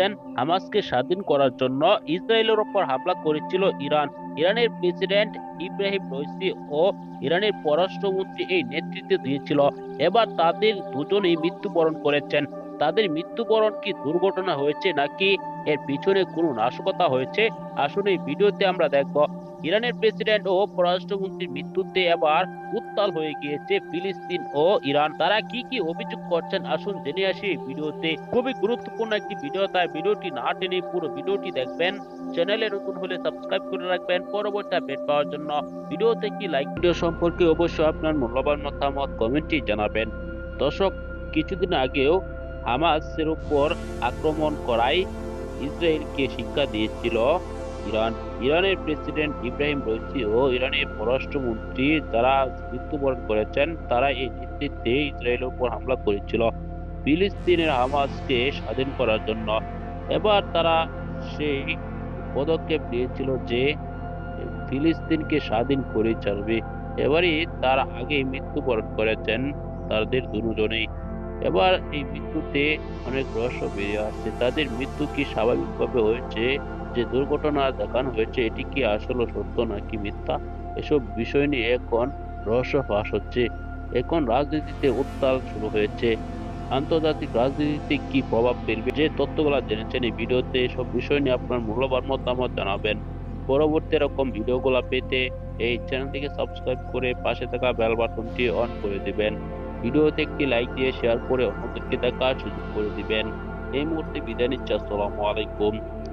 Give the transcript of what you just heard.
করেছেন হামাসকে স্বাধীন করার জন্য ইসরায়েলের ওপর হামলা করেছিল ইরান। ইরানের প্রেসিডেন্ট ইব্রাহিম রইসি ও ইরানের পররাষ্ট্রমন্ত্রী এই নেতৃত্ব দিয়েছিল। এবার তাদের দুজনেই মৃত্যুবরণ করেছেন। তাদের মৃত্যুবরণ কি দুর্ঘটনা হয়েছে নাকি এর পিছনে কোনো নাশকতা হয়েছে, আসুন এই ভিডিওতে আমরা দেখব। ইরানের প্রেসিডেন্ট ও পররাষ্ট্রমন্ত্রীর মৃত্যুতে এবার উত্তাল হয়ে গিয়েছে ফিলিস্তিন ও ইরান। তারা কি কি অভিযোগ করছেন, আসুন জেনে আসি ভিডিওতে। খুবই গুরুত্বপূর্ণ একটি ভিডিও, তাই ভিডিওটি না টেনে পুরো ভিডিওটি দেখবেন। চ্যানেলে নতুন হলে সাবস্ক্রাইব করে রাখবেন পরবর্তী আপডেট পাওয়ার জন্য। ভিডিওতে কি লাইক, ভিডিও সম্পর্কে অবশ্যই আপনার মূল্যবান মতামত কমেন্টে জানাবেন। দর্শক, কিছুদিন আগেও হামাসের উপর আক্রমণ করায় ইসরায়েলকে শিক্ষা দিয়েছিল ইরান। ইরানের প্রেসিডেন্ট ইব্রাহিম রইসি ও ইরানের পররাষ্ট্রমন্ত্রী যারা মৃত্যুবরণ করেছেন, তারা এই নেতৃত্বে ইসরায়েলের উপর হামলা করেছিল। ফিলিস্তিনের হামাসকে স্বাধীন করার জন্য। এবার তারা সেই পদক্ষেপ নিয়েছিল যে ফিলিস্তিনকে স্বাধীন করে ছাড়বে। এবারে তার আগেই মৃত্যুবরণ করেছেন তাদের দুজনেই। এবার এই মৃত্যুতে অনেক রহস্য বেরিয়ে আসছে। তাদের মৃত্যু কি স্বাভাবিকভাবে হয়েছে যে দুর্ঘটনা দেখানো হয়েছে, এটি কি আসলে সত্য নাকি মিথ্যা? এসব বিষয় নিয়ে এখন রহস্য ফাঁস হচ্ছে। এখন রাজনীতিতে উত্তাল শুরু হয়েছে। আন্তর্জাতিক রাজনীতিতে কি প্রভাব ফেলবে, যে তথ্যগুলো জেনেছেন এই ভিডিওতে, এসব বিষয় নিয়ে আপনার মূল্যবান মতামত জানাবেন। পরবর্তী এরকম ভিডিওগুলো পেতে এই চ্যানেলটিকে সাবস্ক্রাইব করে পাশে থাকা বেল বাটনটি অন করে দিবেন। ভিডিওতে একটি লাইক দিয়ে শেয়ার করে অন্যদেরকে দেখার সুযোগ করে দিবেন। এই মুহূর্তে বিদায় নিচ্ছি। আসসালামু আলাইকুম।